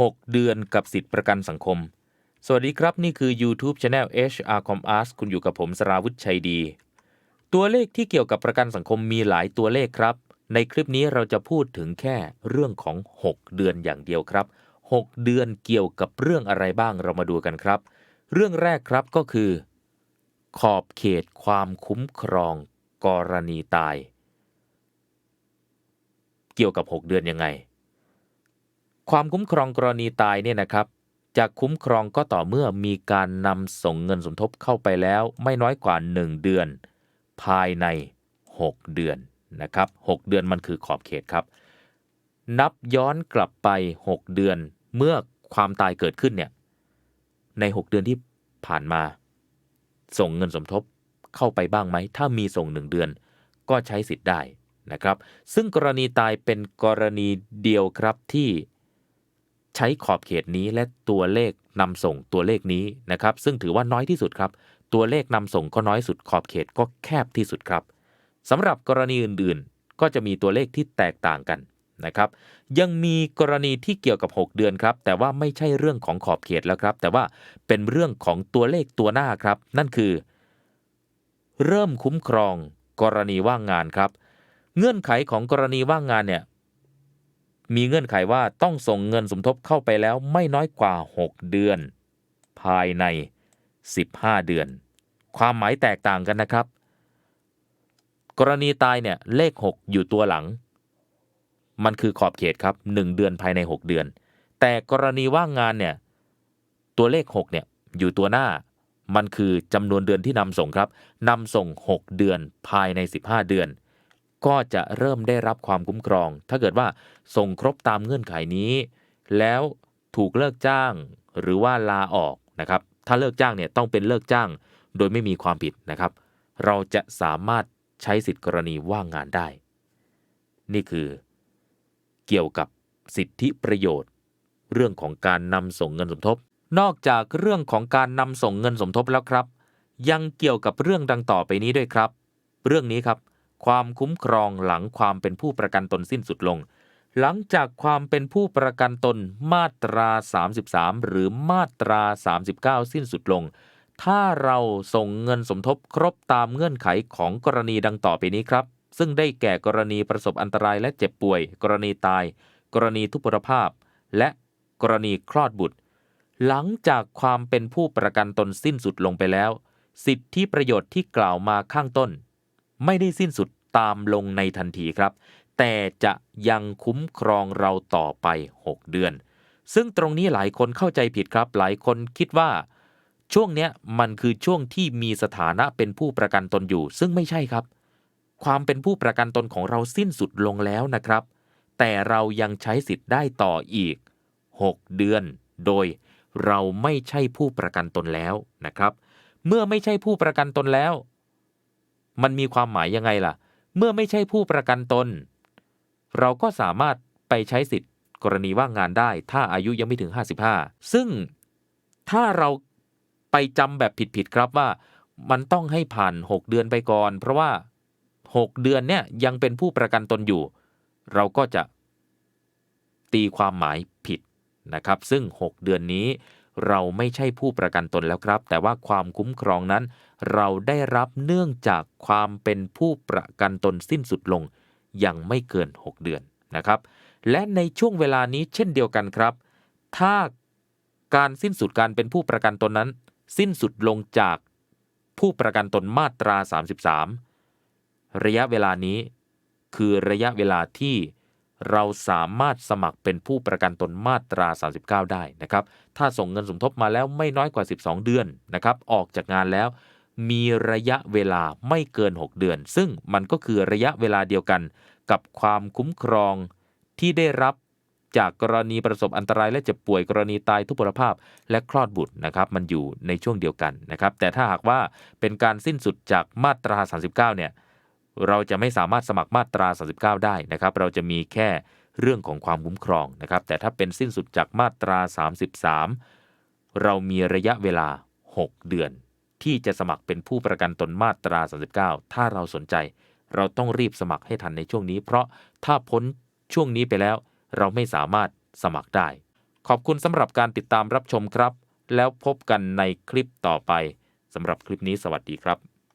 6 เดือนกับสิทธิประกันสังคม สวัสดีครับ นี่คือ YouTube Channel HR Com Ars คุณอยู่กับผมสราวุธชัยดี ตัวเลขที่เกี่ยวกับประกันสังคมมีหลายตัวเลขครับ ในคลิปนี้เราจะพูดถึงแค่เรื่องของ 6 เดือนอย่างเดียวครับ 6 เดือนเกี่ยวกับเรื่องอะไรบ้างเรามาดูกันครับ เรื่องแรกครับก็คือ ขอบเขตความคุ้มครอง กรณีตาย เกี่ยวกับ 6 เดือนยังไง ความคุ้มครองกรณีตายเนี่ยนะครับจะคุ้มครองก็ต่อเมื่อมีการนำส่งเงินสมทบเข้าไปแล้วไม่น้อยกว่า 1 เดือน ภายใน 6 เดือนนะครับ6เดือนมันคือขอบเขตครับ นับย้อนกลับไป 6 เดือนเมื่อความตายเกิดขึ้นเนี่ยใน 6 เดือนที่ผ่านมา ส่งเงินสมทบเข้าไปบ้างไหม ถ้ามีส่ง 1 เดือนก็ใช้สิทธิ์ได้นะครับ ซึ่งกรณีตายเป็นกรณีเดียวครับที่ ใช้ขอบเขตนี้และตัวเลขนำส่งตัวเลขนี้นะครับ ซึ่งถือว่าน้อยที่สุดครับ ตัวเลขนำส่งก็น้อยสุดขอบเขตก็แคบที่สุดครับสำหรับกรณีอื่นๆ ก็จะมีตัวเลขที่แตกต่างกันนะครับ ยังมีกรณีที่เกี่ยวกับ 6 เดือนครับ แต่ว่าไม่ใช่เรื่องของขอบเขตแล้วครับ แต่ว่าเป็นเรื่องของตัวเลขตัวหน้าครับ นั่นคือ เริ่มคุ้มครองกรณีว่างงานครับ เงื่อนไขของกรณีว่างงานเนี่ย มีเงื่อนไขว่าต้องส่งเงินสมทบเข้าไปแล้วไม่น้อยกว่า 6 เดือน ภายใน 15 เดือน ความหมายแตกต่างกันนะครับ กรณีตายเนี่ยเลข 6 อยู่ตัวหลัง มันคือขอบเขตครับ 1 เดือนภายใน 6 เดือน แต่กรณีว่างงานเนี่ยตัวเลข6เนี่ยอยู่ตัวหน้า มันคือจำนวนเดือนที่นำส่งครับนำส่ง 6 เดือนภายใน 15 เดือน ก็จะเริ่มได้รับความคุ้มครอง ถ้าเกิดว่าส่งครบตามเงื่อนไขนี้ แล้วถูกเลิกจ้างหรือว่าลาออกนะครับ ถ้าเลิกจ้างเนี่ยต้องเป็นเลิกจ้างโดยไม่มีความผิดนะครับ เราจะสามารถใช้สิทธิกรณีว่างงานได้ นี่คือ เกี่ยวกับสิทธิประโยชน์ เรื่องของการนำส่งเงินสมทบ นอกจากเรื่องของการนำส่งเงินสมทบแล้วครับ ยังเกี่ยวกับเรื่องดังต่อไปนี้ด้วยครับ เรื่องนี้ครับ ความคุ้มครองหลังความเป็นผู้ประกันตนสิ้นสุดลง หลังจากความเป็นผู้ประกันตนมาตรา 33 หรือมาตรา 39 สิ้นสุดลง ถ้าเราส่งเงินสมทบครบตามเงื่อนไขของกรณีดังต่อไปนี้ครับ ซึ่งได้แก่กรณีประสบอันตรายและเจ็บป่วย กรณีตาย กรณีทุพพลภาพ และกรณีคลอดบุตร หลังจากความเป็นผู้ประกันตนสิ้นสุดลงไปแล้ว สิทธิประโยชน์ที่กล่าวมาข้างต้น ไม่ได้สิ้นสุดตามลงในทันทีครับ แต่จะยังคุ้มครองเราต่อไป 6 เดือน ซึ่งตรงนี้หลายคนเข้าใจผิดครับ หลายคนคิดว่า ช่วงเนี้ยมันคือช่วงที่มีสถานะเป็นผู้ประกันตนอยู่ ซึ่งไม่ใช่ครับ ความเป็นผู้ประกันตนของเราสิ้นสุดลงแล้วนะครับ แต่เรายังใช้สิทธิ์ได้ต่ออีก 6 เดือน โดยเราไม่ใช่ผู้ประกันตนแล้วนะครับ เมื่อไม่ใช่ผู้ประกันตนแล้ว มันมีความหมายยังไงล่ะ เมื่อไม่ใช่ผู้ประกันตน เราก็สามารถไปใช้สิทธิ์ กรณีว่างงานได้ ถ้าอายุยังไม่ถึง 55 ซึ่งถ้าเราไปจำแบบผิดๆครับว่า มันต้องให้ผ่าน 6 เดือนไปก่อน เพราะว่า 6 เดือนเนี่ยยังเป็นผู้ประกันตนอยู่ เราก็จะตีความหมายผิดนะครับ ซึ่ง 6 เดือนนี้ เราไม่ใช่ผู้ประกันตนแล้วครับ แต่ว่าความคุ้มครองนั้น เราได้รับเนื่องจากความเป็นผู้ประกันตนสิ้นสุดลง ยังไม่เกิน 6 เดือนนะครับ และในช่วงเวลานี้เช่นเดียวกันครับ ถ้าการสิ้นสุดการเป็นผู้ประกันตนนั้น สิ้นสุดลงจากผู้ประกันตนมาตรา 33 ระยะเวลานี้คือระยะเวลาที่ เราสามารถสมัครเป็นผู้ประกันตนมาตรา 39 ได้นะครับ ถ้าส่งเงินสมทบมาแล้วไม่น้อยกว่า 12 เดือนนะครับ ออกจากงานแล้ว มีระยะเวลาไม่เกิน 6 เดือน ซึ่งมันก็คือระยะเวลาเดียวกันกับความคุ้มครองที่ได้รับจากกรณีประสบอันตรายและเจ็บป่วยกรณีตายทุพพลภาพ และคลอดบุตรนะครับ มันอยู่ในช่วงเดียวกันนะครับ แต่ถ้าหากว่าเป็นการสิ้นสุดจากมาตรา 39 เนี่ย เราจะไม่สามารถสมัครมาตรา 39 ได้นะครับ เราจะมีแค่เรื่องของความคุ้มครองนะครับ แต่ถ้าเป็นสิ้นสุดจากมาตรา 33 เรามีระยะเวลา 6 เดือน ที่จะสมัครเป็นผู้ประกันตนมาตรา 39 ถ้าเราสนใจ เราต้องรีบสมัครให้ทันในช่วงนี้ เพราะถ้าพ้นช่วงนี้ไปแล้ว เราไม่สามารถสมัครได้ ขอบคุณสำหรับการติดตามรับชมครับ แล้วพบกันในคลิปต่อไปสำหรับคลิปนี้สวัสดีครับ